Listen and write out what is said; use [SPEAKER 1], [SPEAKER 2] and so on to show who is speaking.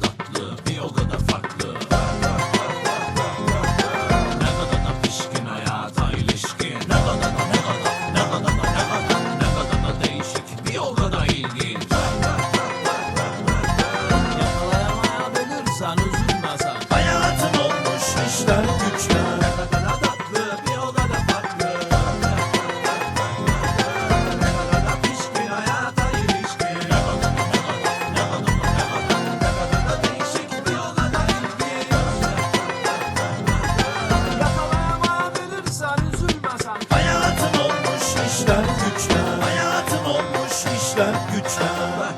[SPEAKER 1] tatlı bir o güçler Hayatım olmuş işler güçler.